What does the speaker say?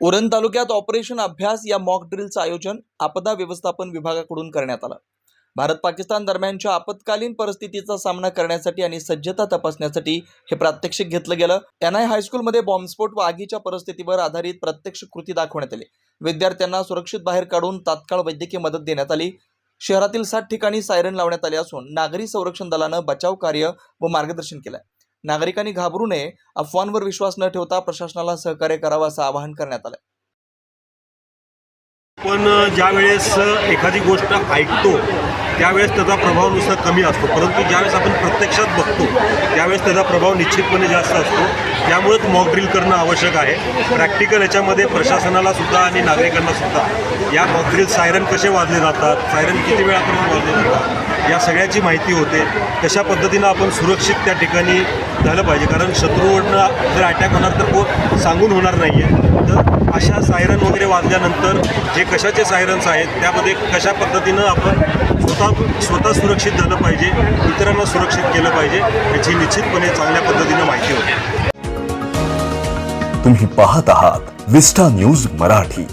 उरण तालुक्यात ऑपरेशन अभ्यास या मॉक ड्रिलचं आयोजन आपदा व्यवस्थापन विभागाकडून करण्यात आलं. भारत पाकिस्तान दरम्यानच्या आपत्कालीन परिस्थितीचा सामना करण्यासाठी आणि सज्जता तपासण्यासाठी हे प्रात्यक्षिक घेतलं गेलं. एनआय हायस्कूलमध्ये बॉम्बस्फोट व आगीच्या परिस्थितीवर आधारित प्रत्यक्ष कृती दाखवण्यात आली. विद्यार्थ्यांना सुरक्षित बाहेर काढून तात्काळ वैद्यकीय मदत देण्यात आली. शहरातील सात ठिकाणी सायरन लावण्यात आले असून नागरी संरक्षण दलानं बचाव कार्य व मार्गदर्शन केलं. नागरिकांनी घाबरू नये. अफवांवर विश्वास न ठेवता प्रशासनाला सहकार्य करावं असं आवाहन करण्यात आलं पण ज्यावेळेस एखादी गोष्ट ऐकतो त्यावेळेस त्याचा प्रभाव नुसता कमी असतो. परंतु ज्यावेळेस आपण प्रत्यक्षात बघतो त्यावेळेस त्याचा प्रभाव निश्चितपणे जास्त असतो. त्यामुळेच मॉकड्रिल करणं आवश्यक आहे. प्रॅक्टिकल याच्यामध्ये प्रशासनाला सुद्धा आणि नागरिकांना सुद्धा. या मॉकड्रिल सायरन कसे वाजले जातात? सायरन किती वेळापर्यंत वाजले जातात? या सगळ्याची माहिती होते. कशा पद्धतीनं आपण सुरक्षित त्या ठिकाणी झालं पाहिजे? कारण शत्रूवरनं जर अटॅक होणार तर कोण? सांगून होणार नाही आहे तर अशा सायरन वगैरे वाजल्यानंतर जे कशाचे सायरन्स आहेत त्यामध्ये कशा पद्धतीनं आपण स्वतः स्वतः सुरक्षित झालं पाहिजे इतरांना सुरक्षित केलं पाहिजे याची निश्चितपणे चांगल्या पद्धतीनं माहिती होते. तुम्ही पाहत आहात विस्टा न्यूज मराठी.